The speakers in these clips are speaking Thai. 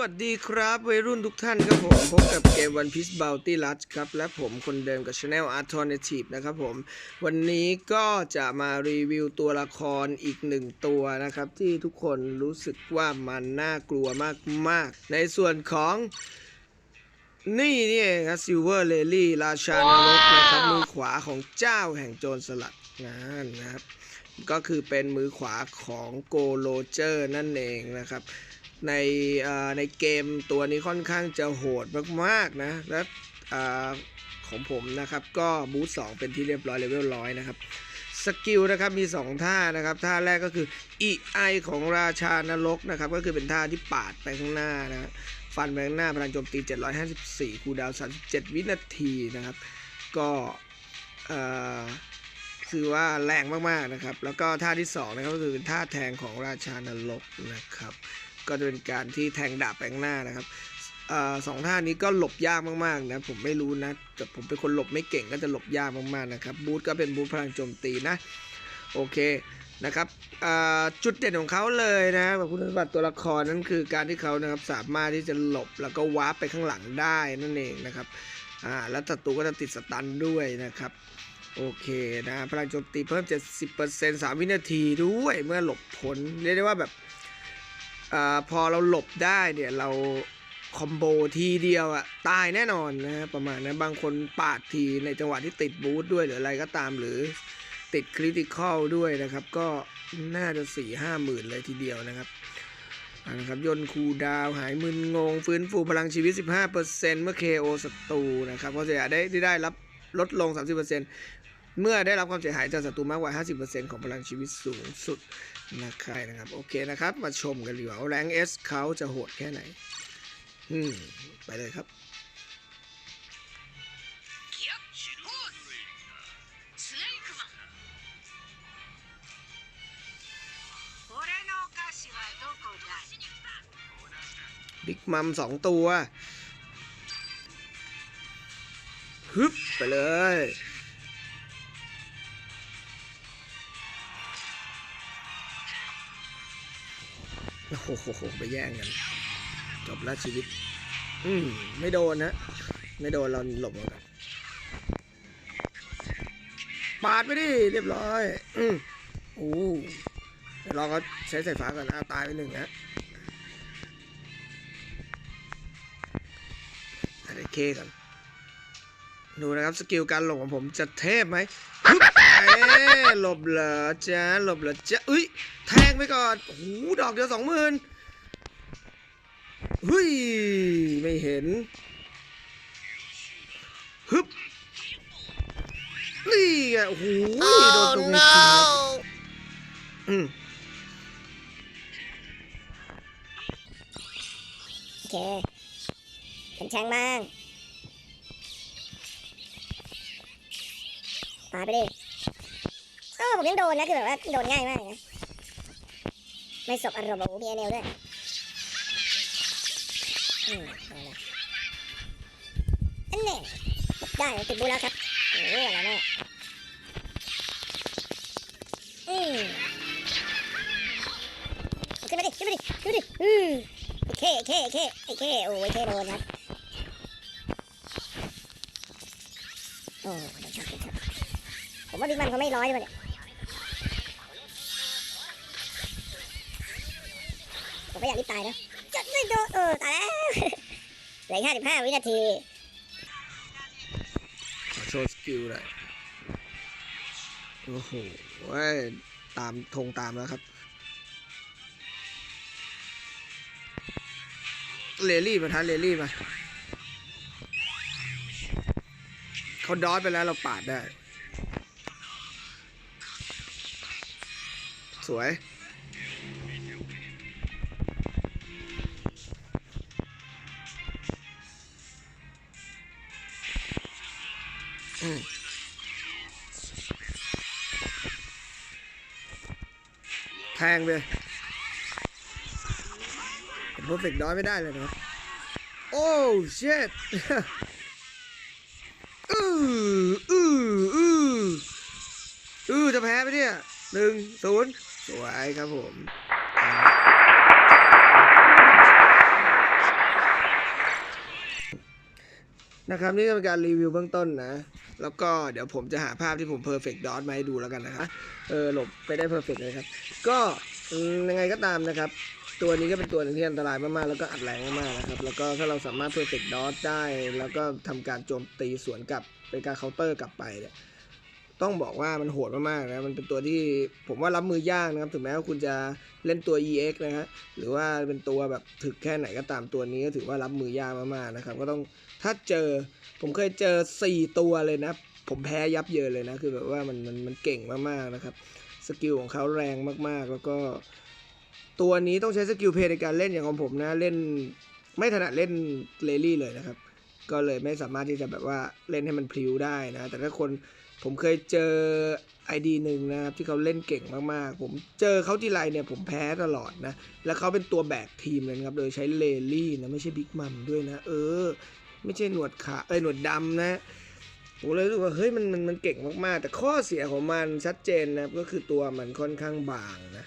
วัสดีครับวัยรุ่นทุกท่านครับผม พบกับเกม One Piece Bounty Rush ครับ และผมคนเดิมกับ Channel Alternative นะครับผม วันนี้ก็จะมารีวิวตัวละครอีกหนึ่งตัวนะครับ ที่ทุกคนรู้สึกว่ามันน่ากลัวมาก ๆ ในส่วนของนี่นี่เองครับซิลเวอร์เลลี่ราชานรกนะครับ มือขวาของเจ้าแห่งโจรสลัดนั่นนะครับ ก็คือเป็นมือขวาของโกโลเจอร์นั่นเองนะครับ ในในเกมตัวนี้ค่อนข้างจะโหดมากๆนะ และของผมนะครับก็บูทสองเป็นที่เรียบร้อยเลเวลร้อยนะครับสกิลนะครับมี 2 ท่านะครับท่าแรกก็คือ EI ของราชานรกนะครับก็คือเป็นท่าที่ปาดไปข้างหน้านะฟันไปข้างหน้าพลังโจมตี 754คูลดาว 37 วินาทีนะครับ ก็คือว่าแรงมากๆนะครับ แล้วก็ท่าที่2นะครับก็คือท่าแทงของราชานรกนะครับ ก็จะเป็นการที่แทงดาบไปข้างหน้านะครับอสองท่านี้ก็หลบยากมากๆนะผมไม่รู้นะแต่ผมเป็นคนหลบไม่เก่งก็จะหลบยากมากๆนะครับบูทก็เป็นบูทพลังโจมตีนะโอเคนะครับจุดเด่นของเขาเลยนะแบบคุณสมบัติตัวละครนั่นคือการที่เขานะครับสามารถที่จะหลบแล้วก็วาร์ปไปข้างหลังได้นั่นเองนะครับแล้วศัตรูก็จะติดสตันด้วยนะครับโอเคนะพลังโจมตีเพิ่ม 70% 3 วินาทีด้วยเมื่อหลบพ้นเรียกได้ว่าแบบ อพอเราหลบได้เนี่ยเราคอมโบทีเดียวอะตายแน่นอนนะประมาณนั้นบางคนปาดทีในจังหวะที่ติดบูทด้วยหรืออะไรก็ตามหรือติดคริติคอลด้วยนะครับ ก็น่าจะสี่ห้าหมื่นเลยทีเดียวนะครับนะครับยนคูดาวหายมึนงง ฟื้นฟูพลังชีวิต 15%เมื่อ KO ศัตรูนะครับก็จะได้ได้รับลดลง 30%เเมื่อได้รับความเสียหายจากศัตรูมากกว่า 50%ของพลังชีวิตสูงสุดนะครับนะครับ โอเคนะครับ มาชมกันดีกว่าแรงเอสเขาจะโหดแค่ไหน อืม ไปเลยครับบิ๊กมัมสองตัว ฮึบไปเลย โอ้โหไปแย่งกันจบแล้วชีวิต อืมไม่โดนนะ ไม่โดนเราหลบมากันปาดไปดิเรียบร้อย อืมโอ้เดี๋ยวเราก็ใช้สายฟ้าก่อนนะตายไปหนึ่งนะอะไรเคกันดูนะครับ สกิลการหลบของผมจะเทพไหม หลบเหรอจ๊ะหลบเหรอจ๊ะอุ้ยแทงไปก่อนโอ้โหดอกเดียวสองหมื่นเฮ้ยไม่เห็นฮึบนี่ไงโอ้โหโดนตรงนี้อืมโอเคเป็นช่างบ้างตายไปดิ ผมยังโดนนะคือแบบว่าโดนง่ายมากนะไม่สบอารมณ์โอ้โหมีเอเนลด้วยอืมเอาละอันนี้ได้ติดบูแล้วครับโอ้โหอะไรแม่ยอืมขึ้นมาดิขึ้นมาดิขึ้นมาดิอืมไอเคไอเคไอเคไอเคโอ้ยเคโดนครับโอ้เดี๋ยวชอตเดี๋ยวชอตผมว่าบิ๊กมันเขาไม่ร้อยด้วยเนี่ย ผมก็อยากรีบตายนะจะไม่โดนเออตายแล้วเหลือห้าสิบห้าวินาทีขอโชว์สกิลหน่อยโอ้โหว้ยตามธงตามแล้วครับเลลี่มาทันเลลี่มาเขาดอทไปแล้วเราปาดได้ สวย แพงเลยเป็นเพอร์เฟกน้อยไม่ได้เลยนะโอ้เช็ดอืออืออืออือจะแพ้ไหมเนี่ยหนึ่งศูนย์สวยครับผมนะครับนี่เป็นการรีวิวเบื้องต้นนะ แล้วก็เดี๋ยวผมจะหาภาพที่ผม perfect dot มาให้ดูแล้วกันนะครับเออหลบไปได้ perfect เลยครับ ก็อืมยังไงก็ตามนะครับ ตัวนี้ก็เป็นตัวหนึงที่อันตรายมากๆ แล้วก็อัดแรงมากๆนะครับ แล้วก็ถ้าเราสามารถ perfect dot ได้ แล้วก็ทำการโจมตีสวนกลับเป็นการเคาน์เตอร์กลับไปเนี่ยต้องบอกว่ามันโหดมากๆนะ มันเป็นตัวที่ผมว่ารับมือยากนะครับ ถึงแม้ว่าคุณจะเล่นตัว EX นะฮะ หรือว่าเป็นตัวแบบถึกแค่ไหนก็ตามตัวนี้ก็ถือว่ารับมือยากมากๆนะครับ ก็ต้อง ถ้าเจอผมเคยเจอ 4 ตัวเลยนะ ผมแพ้ยับเยินเลยนะ คือแบบว่ามันมันมันเก่งมากๆนะครับ สกิลของเขาแรงมากๆ แล้วก็ ตัวนี้ต้องใช้สกิลเพลย์ในการเล่นอย่างของผมนะเล่นไม่ถนัดเล่นเลลี่เลยนะครับ ก็เลยไม่สามารถที่จะแบบว่าเล่นให้มันพลิ้วได้นะ แต่ถ้าคนผมเคยเจอ ID หนึ่งนะครับที่เขาเล่นเก่งมากๆ ผมเจอเขาที่ไรเนี่ยผมแพ้ตลอดนะ แล้วเขาเป็นตัวแบกทีมเลยครับ โดยใช้เลลี่นะ ไม่ใช่บิ๊กมัมด้วยนะ เออ ไม่ใช่หนวดขาเอ้ยหนวดดำนะผมเลยรู้สึกว่าเฮ้ยมันมันมันเก่งมากๆ แต่ข้อเสียของมันชัดเจนนะก็คือตัวมันค่อนข้างบางนะ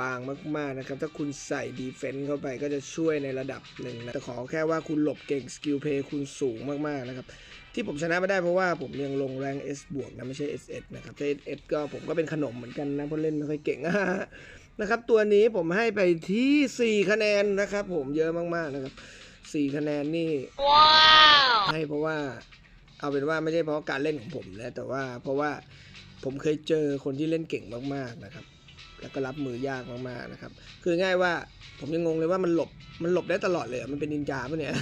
บางมากๆนะครับ ถ้าคุณใส่ดีเฟนต์เข้าไปก็จะช่วยในระดับหนึ่งนะแต่ขอแค่ว่าคุณหลบเก่งสกิลเพย์คุณสูงมากๆนะครับ ที่ผมชนะไม่ได้เพราะว่าผมยังลงแรง S บวกนะไม่ใช่ SS นะครับถ้า SS ก็ผมก็เป็นขนมเหมือนกันนะเพราะเล่นไม่ค่อยเก่งนะครับ ตัวนี้ผมให้ไปที่ 4 คะแนนนะครับ ผมเยอะมากๆนะครับ 4 คะแนนนี่ให้เพราะว่าเอาเป็นว่าไม่ใช่เพราะการเล่นของผมนะแต่ว่าเพราะว่าผมเคยเจอคนที่เล่นเก่งมากๆนะครับ แล้วก็รับมือยากมากๆนะครับ คือง่ายว่าผมยังงงเลยว่ามันหลบมันหลบได้ตลอดเลยอะมันเป็นนินจาปะเนี่ย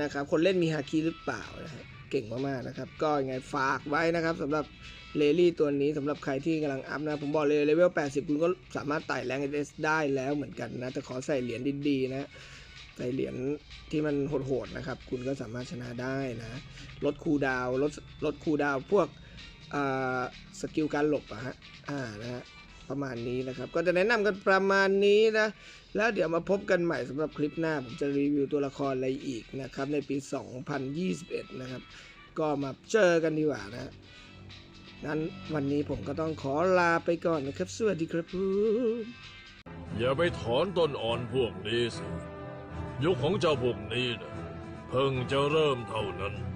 นะครับ คนเล่นมีฮาคิหรือเปล่านะฮะเก่งมากๆนะครับ ก็ยังไงฝากไว้นะครับสำหรับเลลี่ตัวนี้สำหรับใครที่กำลังอัพนะ ผมบอกเลยเลเวล 80 คุณก็สามารถไต่แรงเอสได้แล้วเหมือนกันนะ แต่ขอใส่เหรียญดีๆนะ ใส่เหรียญที่มันโหดๆนะครับ คุณก็สามารถชนะได้นะลดคูดาวลดลดคูดาวพวกสกิลการหลบอะฮะอ่านะฮะประมาณนี้นะครับ ก็จะแนะนำกันประมาณนี้นะ แล้วเดี๋ยวมาพบกันใหม่สำหรับคลิปหน้า ผมจะรีวิวตัวละครอะไรอีกนะครับ ในปี 2021 นะครับ ก็มาเจอกันดีกว่านะนั้นวันนี้ผมก็ต้องขอลาไปก่อนนะครับ สวัสดีครับผมอย่าไปถอนต้นอ่อนพวกนี้สิ ยุคของเจ้าพวกนี้นะเพิ่งจะเริ่มเท่านั้น